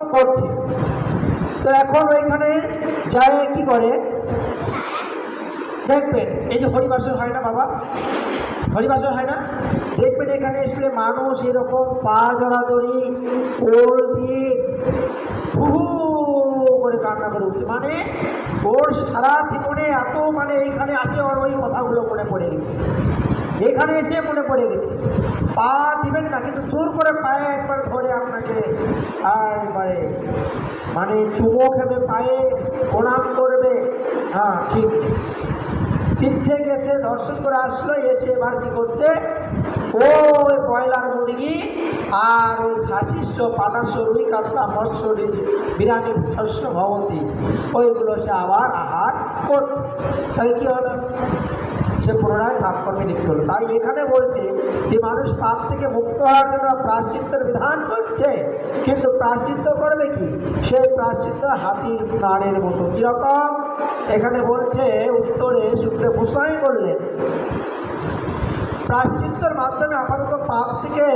করছে। তো এখন ওইখানে যায়, কি করে? দেখবেন, এই যে হরিবাসর হয় না বাবা? হরিবাসর হয় না? দেখবেন এখানে এসলে মানুষ এরকম পা জড়াজড়ি, কোল দিয়ে হু হু করে কান্না করে উঠছে। মানে ওর সারা জীবনে এত মানে এইখানে আছে ওর ওই কথাগুলো মনে পড়ে গেছে। এখানে এসে মনে পড়ে গেছে। পা দিবেন না, কিন্তু জোর করে পায়ে একবার ধরে আপনাকে আর একবারে মানে চুমো খেবে, পায়ে প্রণাম করবে। হ্যাঁ ঠিক। তীর্থে গেছে, দর্শন করে আসলো, এসে এবার কি করছে? ওই ব্রয়লার মুরগি আর ওই খাসিস্য পাটাস্য রুই কাতলা মৎস্য বিরামি শস্য ভবতী ওইগুলো সে আবার আহার করছে। তাই কি হলো? সে পুনরায় পাপ কর্মে লিপ্ত হলো। তাই এখানে বলছে যে মানুষ পাপ থেকে মুক্ত হওয়ার জন্য প্রাশ্চিত্যের বিধান করছে। কিন্তু প্রাশ্চিত্য করবে কি? সেই প্রাশ্চিত্য হাতির প্রাণের মতো। কীরকম এখানে বলছে, উত্তরে সুখদেব গোস্বামী বললেন প্রাশ্চিত্যের মাধ্যমে আপাতত পাপ থেকে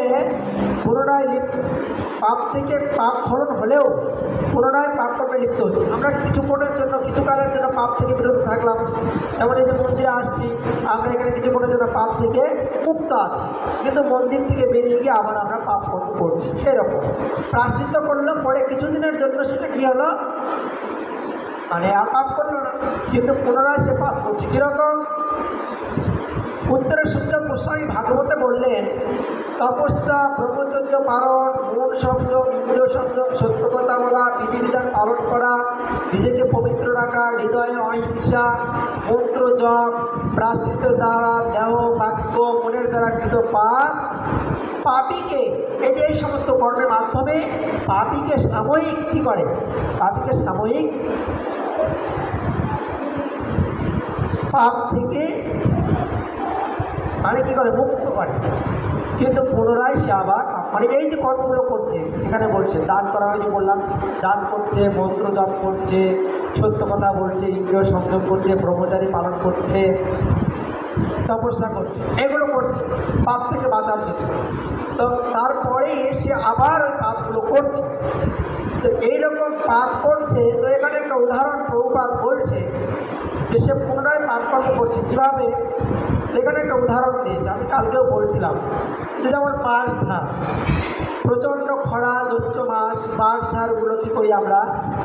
পুনরায় পাপ থেকে পাপ ফলন হলেও পুনরায় পাপ কর্মে লিপ্ত হচ্ছে। আমরা কিছুক্ষণের জন্য, কিছু কালের জন্য পাপ থেকে বিরত থাকলাম। যেমন এই যে মন্দিরে আসছি, আমরা এখানে কিছুক্ষণের জন্য পাপ থেকে মুক্ত আছি। কিন্তু মন্দির থেকে বেরিয়ে গিয়ে আবার আমরা পাপ কর্ম করছি। সেরকম। প্রাশ্চিত্য করলাম পরে কিছুদিনের জন্য সেটা কী হলো? মানে আর পাপ করল না। কিন্তু পুনরায় সে পাপ করছে। কীরকম? উত্তরের সূত্র গোস্বামী ভাগবতে বললেন, তপস্যা, ব্রহ্মচর্য পালন মন সংযম, ইন্দ্রিয় সংযম সত্য কথা বলা, বিধিবিধান পালন করা, নিজেকে পবিত্র রাখা, হৃদয়ে অহিংসা, মন্ত্র জপ, প্রাশ্চিত্য দ্বারা দেহ, বাক্য, মনের দ্বারা কৃত পাপ, পাপিকে এই যে এই সমস্ত কর্মের মাধ্যমে পাপিকে সাময়িক কী করে? পাপিকে সাময়িক পাপ থেকে মানে কী করে? মুক্ত করে। কিন্তু পুনরায় সে আবার মানে এই যে কর্মগুলো করছে, এখানে বলছে, দান করা হয়নি বললাম। দান করছে, মন্ত্র জপ করছে, সত্য কথা বলছে, ইন্দ্রিয় সংযম করছে, ব্রহ্মচারী পালন করছে, তপস্যা করছে, এগুলো করছে, পাপ থেকে বাঁচার জন্য। তো তারপরে সে আবার ওই পাপগুলো করছে। তো এইরকম পাপ করছে, তো এখানে একটা উদাহরণ প্রভুপাত বলছে যে সে পুনরায় পাপকর্ম করছে। কীভাবে? এখানে একটা উদাহরণ দিয়েছে আমি কালকেও বলছিলাম যে যেমন পাট সার প্রচণ্ড খরা, জ্যৈষ্ঠ মাস পাট সারগুলো কী করি আমরা,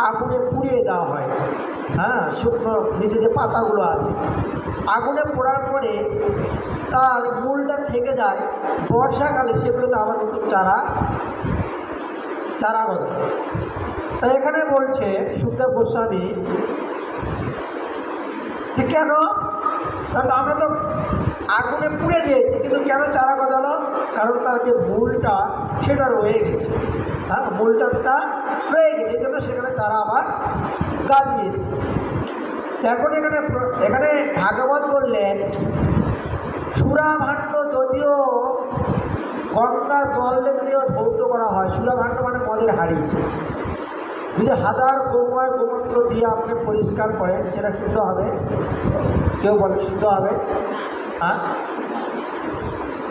আগুনে পুড়িয়ে দেওয়া হয়। হ্যাঁ শুকনো নিচে যে পাতাগুলো আছে। আগুনে পোড়ার পরে তার মূলটা থেকে যায়, বর্ষাকালে সেগুলোতে আবার নতুন চারা চারা গজায় তাই এখানে বলছে, সুখদেব গোস্বামী, যে কেন কারণ আমরা তো আগুনে পুড়ে দিয়েছি, কিন্তু কেন চারা গজালো? কারণ তার যে মূলটা, সেটা রয়ে গেছে। হ্যাঁ মূলটা রয়ে গেছে, এই জন্য সেখানে চারা আবার গাজিয়েছে। এখন এখানে এখানে ভাগবত বললেন, সুরাভাণ্ড যদিও গঙ্গা জল যদিও ধৌত করা হয়, সুরাভাণ্ড মানে মদের হাড়ি। যদি হাজার গোময় গোমূত্র দিয়ে আপনি পরিষ্কার করেন, সেটা শুদ্ধ হবে। কেউ বলে শুদ্ধ হবে। হ্যাঁ?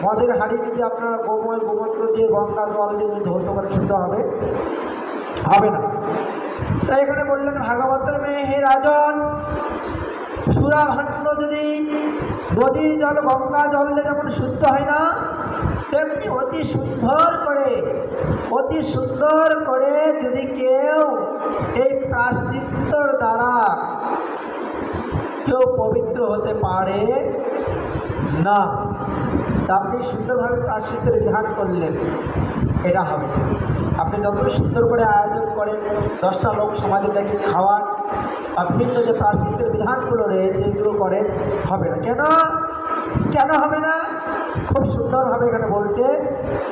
মদের হাড়ি যদি আপনারা গোময় গোমূত্র দিয়ে গঙ্গা জল দিয়ে ধৌত করেন শুদ্ধ হবে। হবে না। তাই এখানে বললেন, ভাগবত মেয়ে হে রাজন, সুরাভাণ্ড যদি নদীর জল, গঙ্গা জল যেমন শুদ্ধ হয় না তেমনি অতি সুন্দর করে, অতি সুন্দর করে যদি কেউ এই প্রাশ্চিত্যর দ্বারা কেউ পবিত্র হতে পারে, না। আপনি সুন্দরভাবে প্রাশ্চিত্যের বিধান করলেন, এটা হবে। আপনি যত সুন্দর করে আয়োজন করেন, দশটা লোক সমাজে ডেকে খাওয়ান বা বিভিন্ন যে প্রাশ্চিত্যের বিধানগুলো রয়েছে, এগুলো করেন, হবে না। কেন? কেন হবে না? খুব সুন্দরভাবে এখানে বলছে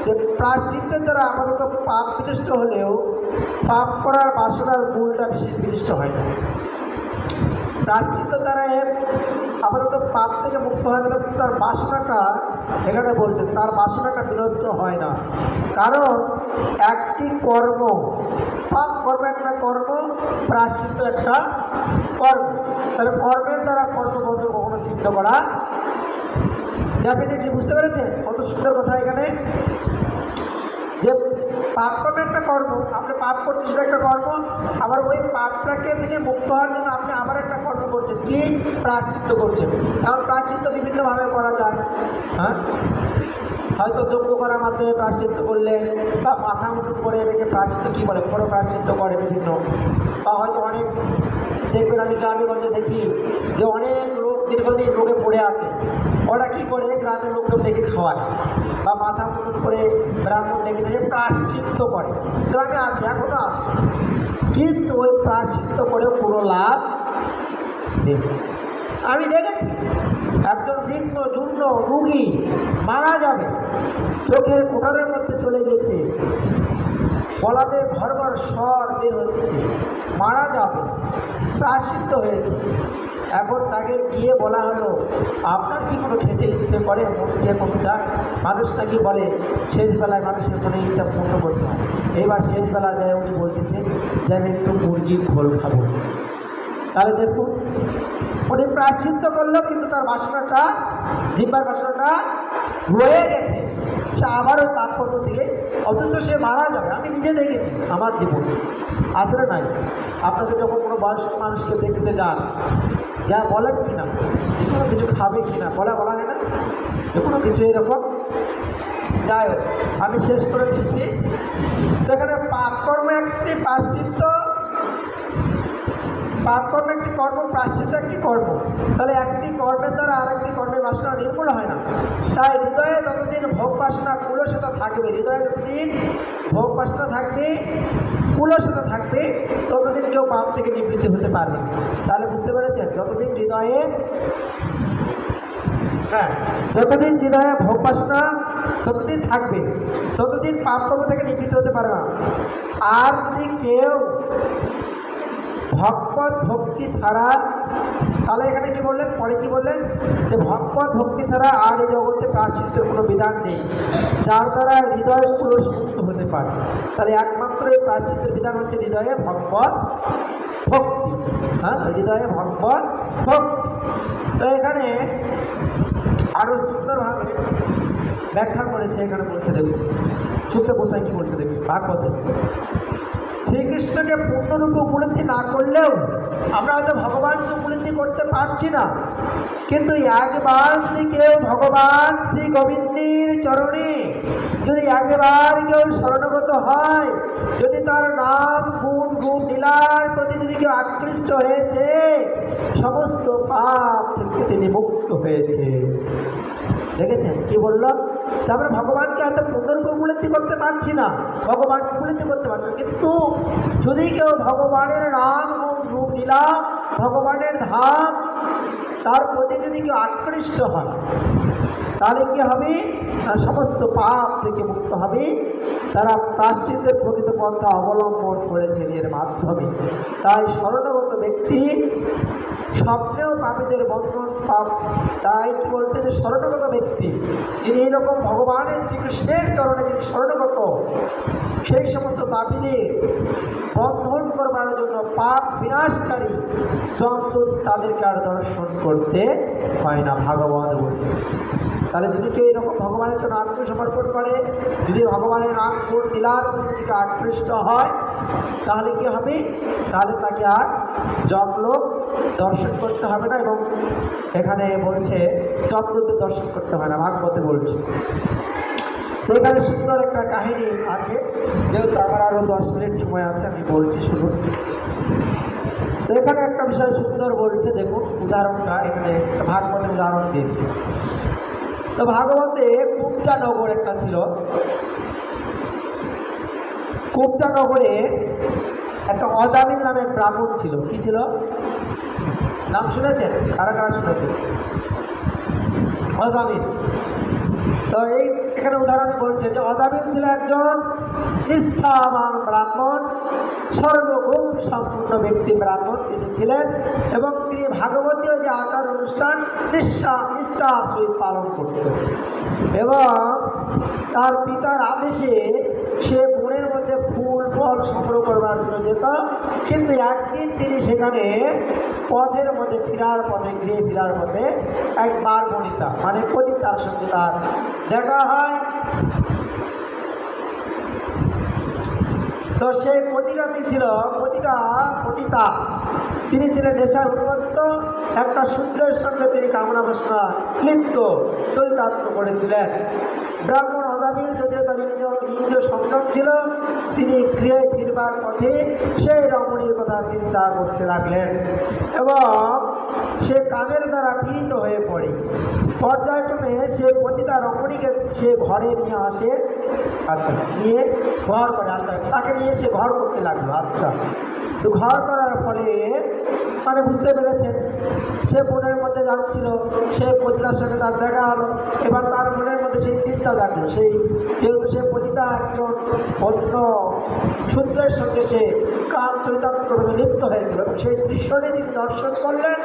যে প্রাশ্চিত্যের দ্বারা আপাতত পাপ বিনষ্ট হলেও পাপ করার বাসনার মূলটা বিশেষ বিনষ্ট হয় না। প্রাশ্চিত্য দ্বারা আপাতত পাপ থেকে মুক্ত হয়ে গেলে কিন্তু তার বাসনাটা এখানে বলছে তার বাসনাটা বিনষ্ট হয় না। কারণ একটি কর্ম, পাপ কর্ম একটা কর্ম প্রাশ্চিত্য একটা কর্ম। তাহলে কর্মের দ্বারা কর্মবন্ধ কখনো সিদ্ধ করা ডেফিনেটলি বুঝতে পেরেছেন? কত সুন্দর কথা এখানে। যে পাপ কর্ম একটা কর্ম, আপনি পাপ করছেন, সেটা একটা কর্ম, আবার ওই পাপটাকে থেকে মুক্ত হওয়ার জন্য আপনি আবার একটা কর্ম করছেন। কি? প্রাশ্চিত্য করছেন। কারণ প্রাশ্চিত্য বিভিন্নভাবে করা যায়। হ্যাঁ? হয়তো যজ্ঞ করার মাধ্যমে প্রাশ্চিত্য করলেন বা মাথা মুটুক করে রেখে প্রাশ্চিত্য কী বলে? কোনো প্রাশ্চিত্য করে বিভিন্ন। বা হয়তো অনেক, দেখবেন আমি গ্রামেগঞ্জে দেখি যে অনেক দীর্ঘদিন রোগে পড়ে আছে। ওরা কী করে? গ্রামের লোকজন ডেকে খাওয়ায়। বা মাথা মুটুক করে ব্রাহ্মণ ডেকে ডেকে প্রাশ্চিত্য করে। গ্রামে আছে এখনও আছে। কিন্তু ওই প্রাশ্চিত্য করে পুরো লাভ নেই। আমি দেখেছি, একজন বৃদ্ধ জূর্ণ রুগী মারা যাবে। চোখের কোটারের মধ্যে চলে গেছে গলাতে ঘর ঘর স্বর বের হচ্ছে। মারা যাবে। প্রাশ্চিত্য হয়েছে। এখন তাকে গিয়ে বলা হলো, আপনার কি কোনো খেতে ইচ্ছে করে? মন দিয়ে কোন চায় মানুষ নাকি বলে, শেষবেলায় মানুষের মনে ইচ্ছা পূর্ণ করতে হয় এইবার শেষবেলা যায় উনি বলতেছে যে আমি একটু মুরগির ঝোল খাব। তাহলে দেখুন, উনি প্রাশ্চিত্য করল, কিন্তু তার বাসনাটা জিম্বার বাসনাটা রয়ে গেছে। সে আবারও পাপ কর্ম দিলে, অথচ সে মারা যাবে। আমি নিজে দেখেছি, আমার জীবনে। আসলে নাই। আপনাদের যখন কোনো বয়স্ক মানুষকে দেখতে যান, যা বলেন কি না যে কোনো কিছু খাবে কি না বলা বলা হয় না? যে কোনো কিছু এরকম? যাই হোক, আমি শেষ করে দিচ্ছি। তো এখানে পাপ কর্ম একটি প্রাশ্চিত্য। পাপ কর্ম একটি কর্ম, প্রাশ্চিত্য একটি কর্ম। তাহলে একটি কর্মের দ্বারা আরেকটি কর্মের বাসনা নির্মূল হয় না। তাই হৃদয়ে যতদিন ভোগ বাসনা কুলসতা থাকবে, হৃদয়ে যতদিন ভোগ বাসনা থাকবে কুলসতা থাকবে ততদিন কেউ পাপ থেকে নিবৃত্তি হতে পারবে তাহলে বুঝতে পেরেছেন? যতদিন হৃদয়ে হ্যাঁ যতদিন হৃদয়ে ভোগ বাসনা ততদিন থাকবে, ততদিন পাপ কর্ম থেকে নিবৃত্ত হতে পারবে না। আর যদি কেউ ভগবত ভক্তি ছাড়া, তাহলে এখানে কি বললেন? পরে কি বললেন? যে ভগবত ভক্তি ছাড়া আর এই জগতে প্রাশ্চিত্যের কোনো বিধান নেই, যার দ্বারা হৃদয় পুরস্মুক্ত হতে পারে। তাহলে একমাত্র এই প্রাশ্চিত্যের বিধান হচ্ছে হৃদয়ে ভগবত ভক্তি। হ্যাঁ? হৃদয়ে ভগবত ভক্তি। তো এখানে আরও সুন্দরভাবে ব্যাখ্যা করেছে, এখানে বলছে দেখুন। সুপ্ত গোসাই কি বলছে দেখুন? ভাগবতে। শ্রীকৃষ্ণকে পূর্ণরূপে উপলব্ধি না করলেও আমরা হয়তো ভগবানকে উপলব্ধি করতে পারছি না। কিন্তু একবার যদি কেউ ভগবান শ্রী গোবিন্দের চরণে যদি একবার কেউ শরণগত হয়, যদি তার নাম, গুণ গুণ লীলার প্রতি যদি কেউ আকৃষ্ট হয়েছে, সমস্ত পাপ থেকে তিনি মুক্ত হয়েছে। দেখেছেন কি বলল? তারপরে ভগবানকে হয়তো পূর্ণরূপে উপলব্ধি করতে পারছি না। ভগবান উপলব্ধি করতে পারছি। কিন্তু যদি কেউ ভগবানের নাম গুণ, রূপ, লীলা, ভগবানের ধাম, তার প্রতি যদি কেউ আকৃষ্ট হয়, তাহলে কি হবে? সমস্ত পাপ থেকে মুক্ত হবে। তারা প্রাশ্চিত্যের প্রকৃত পন্থা অবলম্বন করেছেন এর মাধ্যমে। তাই স্মরণগত ব্যক্তি স্বপ্নেও পাপীদের বন্ধন পাপ। তাই বলছে যে স্মরণগত ব্যক্তি, যিনি এইরকম ভগবানের শ্রীকৃষ্ণের চরণে যিনি স্মরণগত, সেই সমস্ত পাপীদের বন্ধন করবার জন্য পাপ বিনাশকারী যমদূত তাদেরকে আর দর্শন করতে হয় না, ভাগবত বলতে তাহলে যদি কেউ এরকম ভগবানের জন্য আত্মসমর্পণ করে, যদি ভগবানের নাম গুণ লীলার প্রতি যদি আকৃষ্ট হয়, তাহলে কি হবে? তাহলে তাকে আর জমলোক দর্শন করতে হবে না এবং এখানে বলছে জমদূতদের দর্শন করতে হয় না, ভাগবতে বলছে। এখানে সুন্দর একটা কাহিনী আছে, যেহেতু আমার আরও দশ মিনিট সময় আছে, আমি বলছি শুনুন। তো এখানে একটা বিষয় সুন্দর বলছে, দেখুন, উদাহরণটা, এখানে একটা উদাহরণ দিয়েছি। তো ভাগবতে কুপচা নগর একটা ছিল। কুপচা নগরে একটা অজামিল নামে ব্রাহ্মণ ছিল। কি ছিল? নাম শুনেছেন? কারা কারা শুনেছেন? অজামিল। তো এই এখানে উদাহরণে বলছে যে অজামিল ছিল একজন নিষ্ঠাবান ব্রাহ্মণ, সর্বগুণ সম্পূর্ণ ব্যক্তি ব্রাহ্মণ তিনি ছিলেন এবং তিনি ভাগবতীয় যে আচার অনুষ্ঠান নিষ্ঠা, নিষ্ঠার সহিত পালন করতেন। এবং তার পিতার আদেশে সে মধ্যে ফুল ফল সংগ্রহ করবার জন্য যেত। কিন্তু একদিন তিনি সেখানে পথের মধ্যে ফিরার পথে, গৃহে ফিরার পথে এক বারবণিতা মানে পতিতার সঙ্গে তার দেখা হয়। তো সেই পতিরাতি ছিল পতিটা পতিতা। তিনি ছিলেন নেশায় উন্মত্ত, একটা সূত্রের সঙ্গে তিনি কামনা বাসনা লিপ্ত, চরিতার্থ করেছিলেন। ব্রাহ্মণ অদাবিল যদিও তার ইন্দ্রিয় সংযম ছিল, তিনি ক্রিয়ায় ফিরবার পথে সেই রমণীর কথা চিন্তা করতে লাগলেন এবং সে কামের দ্বারা পীড়িত হয়ে পড়ে। পর্যায়ক্রমে সে প্রতিটা রমণীকে সে ঘরে নিয়ে আসে আচ্ছা নিয়ে ঘর করে আচ্ছা তাকে নিয়ে সে ঘর করতে লাগল আচ্ছা। তো ঘর করার ফলে মানে বুঝতে পেরেছেন, সে মনের মধ্যে যাচ্ছিল সে পতিতার সাথে তার দেখা হলো, এবার তার মনের মধ্যে সেই চিন্তা জাগলো, সেই যেহেতু সে পতিতা একজন অন্য সূত্রের সঙ্গে সে কাম চরিতাত্মকভাবে লিপ্ত হয়েছিল, এবং সেই দৃশ্যটি তিনি দর্শন করলেন,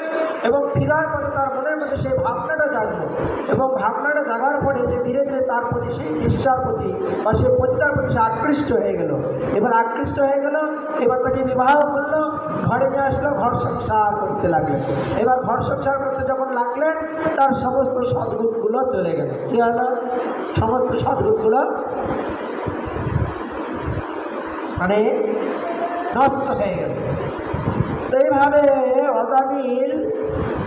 এবং ফিরার পথে তার মনের মধ্যে সেই ভাবনাটা জাগলো, এবং ভাবনাটা জাগার পরে সে ধীরে ধীরে তার প্রতি সেই ঈর্ষার প্রতি, বা সেই পতিতার প্রতি সে আকৃষ্ট হয়ে গেল। এবার আকৃষ্ট হয়ে গেল, এবার তাকে বিবাহ করল, ঘরে নিয়ে আসলো, ঘর সংসার করতে লাগলেন এবার ঘর সংসার করতে যখন লাগলেন, তার সমস্ত সদ্গুণগুলো চলে গেল। কী হলো? সমস্ত সদ্গুণগুলো মানে নষ্ট হয়ে গেল। তো এইভাবে অজামিল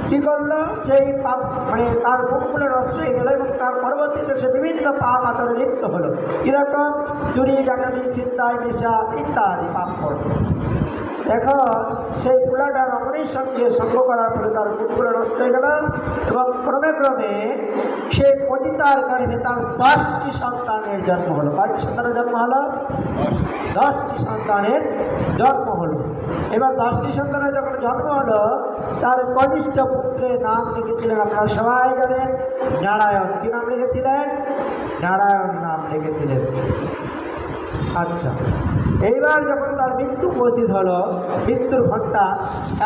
কী করল? সেই পাপ মানে তার মুখগুলো নষ্ট হয়ে গেল এবং তার পরবর্তীতে সে বিভিন্ন পাপ আচারে লিপ্ত হলো। কীরকম? চুরি, ডাকাতি চিন্তায় নেশা ইত্যাদি পাপ করল দেখো, সেই কুলাটা রমণীর সঙ্গে সঙ্গ করার ফলে তার মুখগুলো নষ্ট হয়ে গেল এবং ক্রমে ক্রমে সেই পতিতার গর্ভে তার দশটি সন্তানের জন্ম হলো। কয়টি সন্তানের জন্ম হলো? দশটি সন্তানের জন্ম হলো। এবার দশটি সন্তানের যখন জন্ম হলো, তার কনিষ্ঠ পুত্রের নাম রেখেছিলেন আপনারা সবাই জানেন, নারায়ণ। কী নাম রেখেছিলেন নারায়ণ নাম রেখেছিলেন আচ্ছা। এইবার যখন তার মৃত্যু উপস্থিত হলো, মৃত্যুর ঘণ্টা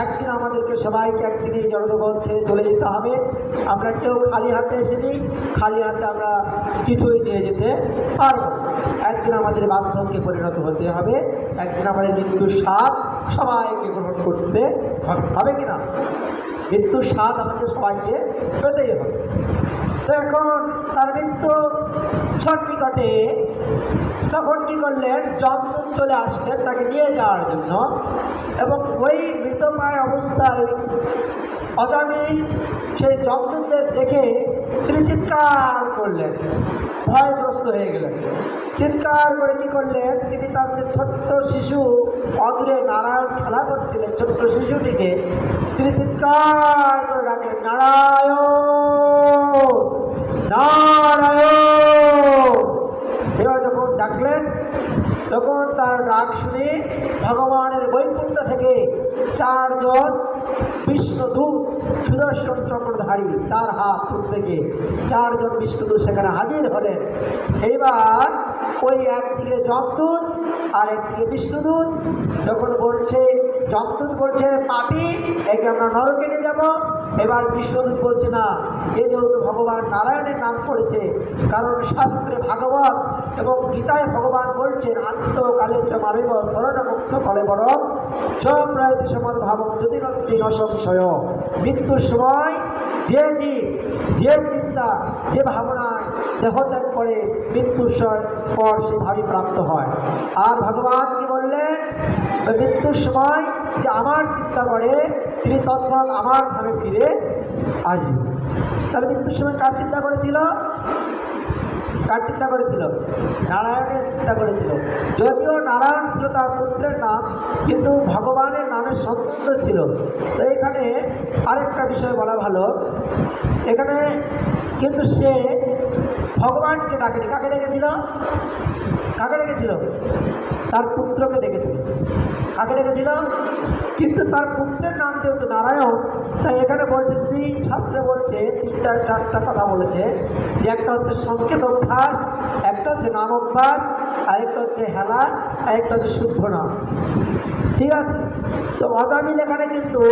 একদিন আমাদেরকে সবাইকে একদিনে জনজগৎ ছেড়ে চলে যেতে হবে। আমরা কেউ খালি হাতে এসেছি খালি হাতে আমরা কিছুই নিয়ে যেতে পারব। একদিন আমাদের বার্ধক্যে পরিণত হতে হবে, একদিন আমাদের মৃত্যুর স্বাদ সবাইকে গ্রহণ করতে হবে। হবে কি না? মৃত্যুর স্বাদ আমাদের সবাইকে পেতেই হবে। তো এখন তার মৃত্যু সন্নিকটে তখন কি করলেন? যমদূত চলে আসলেন তাকে নিয়ে যাওয়ার জন্য। এবং ওই মৃতপ্রায় অবস্থায় অজামিল, সেই যমদূতদের দেখে তিনি চিৎকার করলেন। ভয়গ্রস্ত হয়ে গেলেন। চিৎকার করে কি করলেন? তিনি তার যে ছোট্ট শিশু, অদূরে নারায়ণ খেলা করছিলেন ছোট্ট শিশুটিকে, তিনি চিৎকার করে ডাকলেন, নারায়ণ! নারায়ণ এবার যখন ডাকলেন তখন তার ডাক শুনে ভগবানের বৈকুণ্ঠ থেকে চারজন বিষ্ণুদূত সুদর্শন চক্রধারী তার হাত থেকে চারজন বিষ্ণুদূত সেখানে হাজির হলেন। এবার ওই একদিকে যমদূত আর একদিকে বিষ্ণুদূত যখন বলছে যমদূত বলছে, পাপি, একে আমরা নরকে নিয়ে যাব। এবার বিষ্ণুদূত বলছে, না, এ যেহেতু ভগবান নারায়ণের নাম করেছে, কারণ শাস্ত্রে ভাগবত এবং গীতায় ভগবান বলছেন, আত্মকালে চ মামেব স্মরণমুক্ত ফলে বড় চ প্রয়তি সমাদ ভাবক যদি নত্রি ন মৃত্যুর সময় যে জীব, যে চিন্তা, যে ভাবনায় দেহত্যাগ করে, মৃত্যুর পর সে ভাবি প্রাপ্ত হয়। আর ভগবান কি বললেন মৃত্যুর সময় যে আমার চিন্তা করে, তিনি তৎক্ষণাৎ আমার ধামে ফিরে আসবেন। তাহলে মৃত্যুর সময় কার চিন্তা করেছিল? কার চিন্তা করেছিল? নারায়ণের চিন্তা করেছিল। যদিও নারায়ণ ছিল তার পুত্রের নাম, কিন্তু ভগবানের নামের সম্বন্ধ ছিল। তো এখানে আরেকটা বিষয় বলা ভালো। এখানে কিন্তু সে ভগবানকে ডাকেনি। কাকে ডেকেছিল? কাকে ডেকেছিল? তার পুত্রকে ডেকেছিল কাকে ডেকেছিল কিন্তু তার পুত্রের নাম যেহেতু নারায়ণ, তাই এখানে বলছে, যদি শাস্ত্রে বলছে, তিনটা, চারটা কথা বলেছে, যে একটা হচ্ছে সংকেত অভ্যাস, একটা হচ্ছে নাম অভ্যাস আরেকটা হচ্ছে হেলা আরেকটা হচ্ছে শুদ্ধ নাম। ঠিক আছে? তো অজামিল এখানে কিন্তু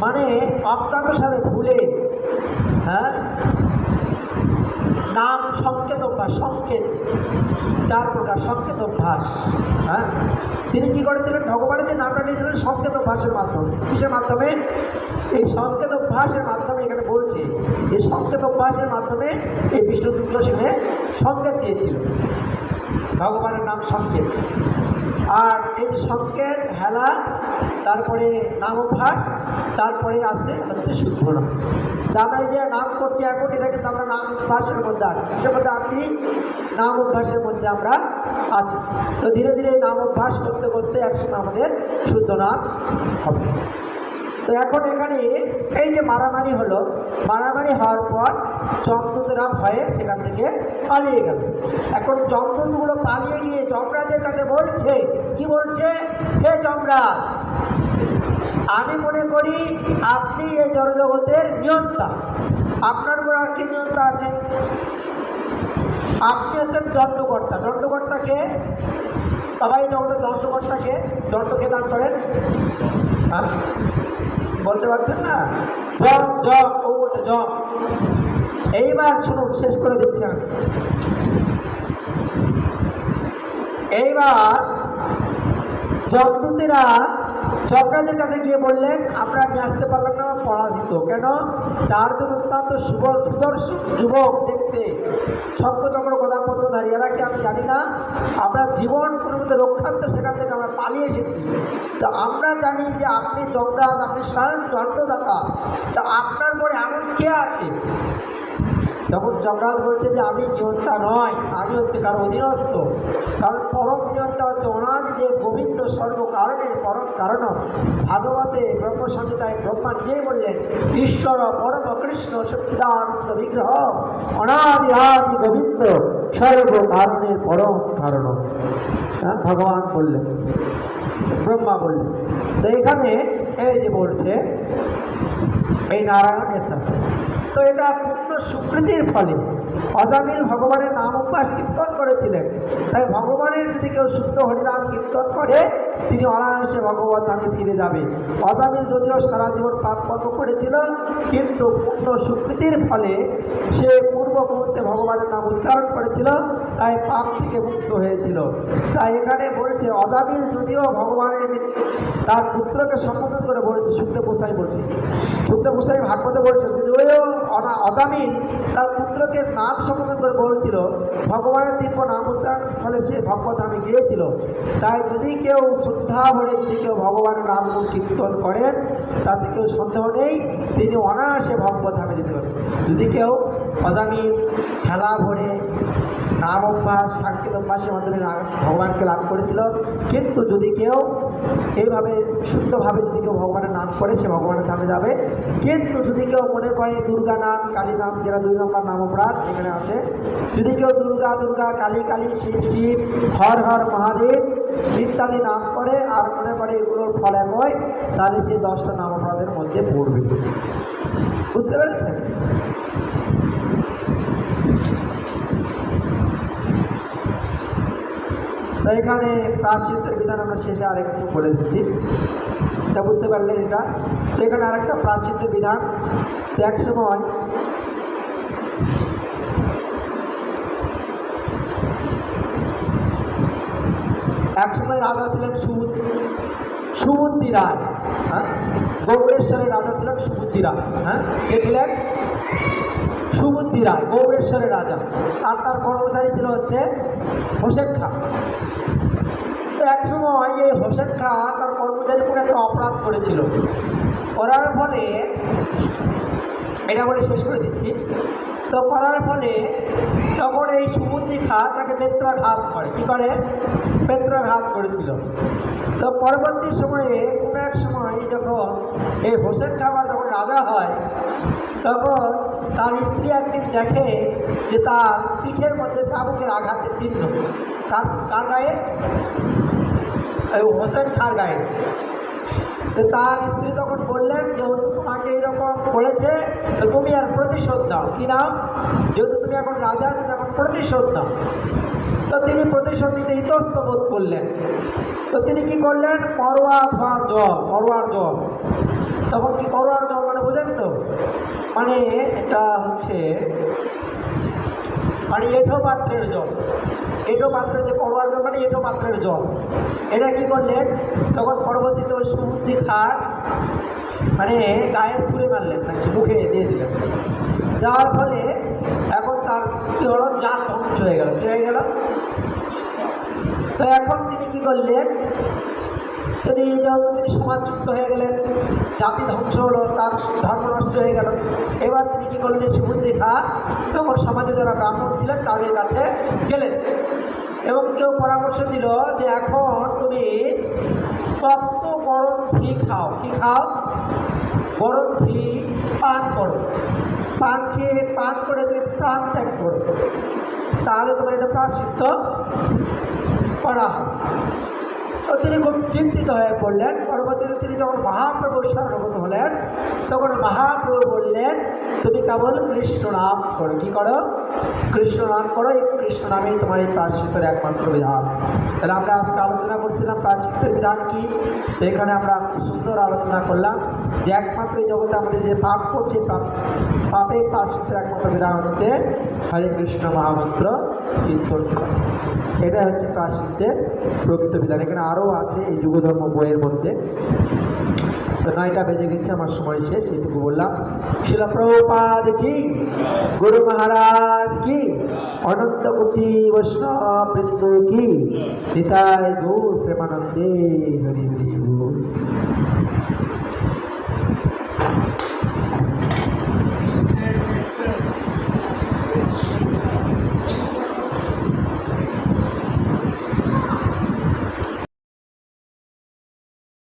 মানে অজ্ঞাত সাথে ভুলে হ্যাঁ? নাম সংকেত অভ্যাস, সংকেত। চার প্রকার সংকেত অভ্যাস হ্যাঁ? তিনি কী করেছিলেন? ভগবানের যে নামটা নিয়েছিলেন সংকেত অভ্যাসের মাধ্যমে। কিসের মাধ্যমে? এই সংকেত অভ্যাসের মাধ্যমে এখানে বলছে, এই সংকেত অভ্যাসের মাধ্যমে এই বিষ্ণুদুত্র সেখানে সংকেত দিয়েছিল। ভগবানের নাম সংকেত। আর এই যে সংকেত, হেলা, তারপরে নাম অভ্যাস, তারপরে আছে হচ্ছে শুদ্ধ নাম। আমরা যে নাম করছি এখন, এটা কিন্তু আমরা নাম অভ্যাসের মধ্যে আছি। কিসের মধ্যে আছি? নাম অভ্যাসের মধ্যে আমরা আছি। তো ধীরে ধীরে নাম অভ্যাস করতে করতে একসময় আমাদের শুদ্ধ নাম হবে। তো এখন এখানে এই যে মারামারি হলো, মারামারি হওয়ার পর জমদূতরা ভয়ে সেখান থেকে পালিয়ে গেল। এখন জমদূতগুলো পালিয়ে গিয়ে যমরাজের কাছে বলছে, কি বলছে? হে যমরাজ, আমি মনে করি আপনি এই জড়জগতের নিয়ন্তা। আপনার উপর আর কি নিয়ন্তা আছে? আপনি হচ্ছেন দণ্ডকর্তা। দণ্ডকর্তাকে সবাই জগতের দণ্ডকর্তাকে দণ্ডকে দান করেন? হ্যাঁ? বলতে পারছেন না? জম জম ও বলছে জম এইবার শুনুন, শেষ করে দিচ্ছি আমি। এইবার জমদূতেরা যমরাজের কাছে গিয়ে বললেন, আমরা নিয়ে আসতে পারলাম না, পরাজিত। কেন? চারজন অত্যন্ত সুদর্শন যুবক দেখতে শঙ্কচক্র কথাপত্রধারী এরা কি আমি জানি না। আমরা জীবন কোনো মধ্যে রক্ষার্থে সেখান থেকে আমরা পালিয়ে এসেছি। তো আমরা জানি যে আপনি যমরাজ, আপনি স্বয়ং দণ্ডদাতা। তা আপনার পরে এমন কে আছে? তখন যমরাজ বলছে যে, আমি নিয়ন্তা নয়, আমি হচ্ছে কারও অধীনস্থ। কারণ পরম নিয়ন্তা হচ্ছে অনাদিদেব গোবিন্দ সর্বকারণের কারণ ভাগবতে ব্রহ্মসংহিতায় ব্রহ্মা নিজেই বললেন? ঈশ্বর, পরম কৃষ্ণ, সচ্চিদানন্দ বিগ্রহ অনাদি আদি গোবিন্দ, সর্বকারণের পরম কারণ। হ্যাঁ ভগবান বললেন, ব্রহ্মা বললেন। তো এখানে এই যে বলছে, এই নারায়ণ এসা তো এটা পূর্ণ স্বীকৃতির ফলে অজামিল ভগবানের নাম অভ্যাস কীর্তন করেছিলেন। তাই ভগবানের যদি কেউ শুদ্ধ হরিনাম কীর্তন করে তিনি অনায়াসে ভগবত আমি ফিরে যাবে। অজামিল যদিও সারা জীবন পাপ কর্ম করেছিল, কিন্তু পূর্ণ স্বীকৃতির ফলে সে পূর্ব মুহূর্তে ভগবানের নাম উচ্চারণ করেছিল, তাই পাপ থেকে মুক্ত হয়েছিল। তাই এখানে বলছে, অজামিল যদিও ভগবানের তার পুত্রকে সম্বোধন করে বলছে, শুদ্ধ পোষাই বলছে। শুদ্ধ পোষাই ভাগবতে বলছে যদি অনা, অজামিল তার পুত্রকে নাম সম্বোধন করে বলছিল, ভগবানের দিব্য নাম উচ্চারণ ফলে সে ভগবত আমি গিয়েছিল। তাই যদি কেউ শ্রদ্ধা ভরে যদি কেউ ভগবানের নাম কীর্তন করেন, তাতে কেউ সন্দেহ নেই, তিনি অনায়াসে ভগবত আমি দিতে পারেন যদি কেউ অজামিল খেলা ভরে নাম অভ্যাস সাংকেত অভ্যাসের মাধ্যমে ভগবানকে লাভ করেছিল, কিন্তু যদি কেউ এইভাবে শুদ্ধভাবে যদি কেউ ভগবানের নাম করে, সে ভগবানের নামে যাবে। কিন্তু যদি কেউ মনে করে দুর্গা নাম, কালী নাম, যেটা দুই নম্বর নাম অপরাধ এখানে আছে, যদি কেউ দুর্গা দুর্গা, কালী কালী, শিব শিব, হর হর, মহাদেব ইত্যাদি নাম করে আর মনে করে এগুলোর ফল এক হয় তাহলে সে দশটা নাম অপরাধের মধ্যে পড়বে। বুঝতে পেরেছেন? তো এখানে প্রাশ্চিত্যের বিধান আমরা শেষে আরেকটু বলে দিচ্ছি। তা বুঝতে পারলেন এটা? তো এখানে আরেকটা প্রাশ্চিত্যের বিধান এক সময় এক সময় রাজা ছিলেন সুবুদ্ধ সুবুদ্ধি রায় হ্যাঁ? গৌরেশ্বরের রাজা ছিলেন সুবুদ্ধি রায় হ্যাঁ? কে ছিলেন? সুবুদ্ধি রায়, গৌরেশ্বরের রাজা। আর তার কর্মচারী ছিল হচ্ছে হোসেন খাঁ। তো এক সময় এই হোসেন খাঁ তার কর্মচারী কোনো একটা অপরাধ করেছিল। করার ফলে, এটা বলে শেষ করে দিচ্ছি। তো করার ফলে তখন এই সুবুদ্ধি খা তাকে বেত্রাঘাত করে। কী করে? বেত্রাঘাত করেছিল। তো পরবর্তী সময়ে কোনো এক সময় যখন এই হোসেন খাবার যখন রাজা হয়, তখন তার স্ত্রী একদিন দেখে যে তার পিঠের মধ্যে চাবুকের আঘাতের চিহ্ন। কার কার গায়ে? হোসেন খাঁর গায়ে। তো তার স্ত্রী তখন বললেন, যেহেতু তোমাকে এইরকম বলেছে, তো তুমি আর প্রতিশোধ দাও কি নাও যেহেতু তুমি এখন রাজা, তুমি এখন প্রতিশোধ দাও তো তিনি প্রতিশোধ দিতে ইতস্ত বোধ করলেন। তো তিনি কি করলেন? করোয়া ধোয়া জল, করোয়ার জল। তখন কি করোয়ার জল মানে বোঝেন তো? মানে এটা হচ্ছে মানে এঠো পাত্রের জল। এঠো পাত্রের যে করোয়ার জল মানে এঠো পাত্রের জল। এটা কি করলেন তখন পরবর্তীতে ওই সুবুদ্ধি খার মানে গায়ে ছুঁড়ে মারলেন নাকি, মুখে দিয়ে দিলেন। যাওয়ার ফলে এখন তার কী হলো? জাত ধ্বংস হয়ে গেল। কী হয়ে গেল? তো এখন তিনি কী করলেন? তিনি যেহেতু তিনি সমাজযুক্ত হয়ে গেলেন, জাতি ধ্বংস হলো, তার ধর্ম নষ্ট হয়ে গেল। এবার তিনি কী করলেন? শিবুর দেখা তখন সমাজে যারা ব্রাহ্মণ ছিলেন, তাদের কাছে গেলেন। এবং কেউ পরামর্শ দিল যে এখন তুমি তত্ত্ব গরম ঘি খাও। কি খাও? গরম ঘি, পান করো। পান খেয়ে পান করে তুমি প্রাণ ত্যাগ করো। তাহলে তোমার এটা প্রাণসিদ্ধ করা। তিনি খুব চিন্তিত হয়ে পড়লেন। পরবর্তীতে তিনি যখন মহাপ্রভুর শরণগত হলেন, তখন মহাপ্রভু বললেন, তুমি কেবল কৃষ্ণ নাম করো। কী করো? কৃষ্ণ নাম করো। এই কৃষ্ণ নামেই তোমার এই প্রার্শিত্বের একমাত্র বিধান। তাহলে আমরা আজকে আলোচনা করছিলাম প্রার্শিত্বের বিধান কি? তো এখানে আমরা সুন্দর আলোচনা করলাম যে একমাত্র এই জগতে আমাদের যে পাপ করছে পাপ পাপের প্রার্শিত্বের একমাত্র বিধান হচ্ছে হরে কৃষ্ণ মহামন্ত্র কীর্তন এটা হচ্ছে প্রার্শিত্বের প্রকৃত বিধান। এখানে আরও আছে এই যুগধর্ম বইয়ের মধ্যে। নয়টা বেজে গেছে, আমার সময় শেষ এইটুকু বললাম। শিলা প্রপাদ কি? গুরু মহারাজ কি? অনন্ত কোটি বৈষ্ণব কি? নিতাই গৌর প্রেমানন্দে হরি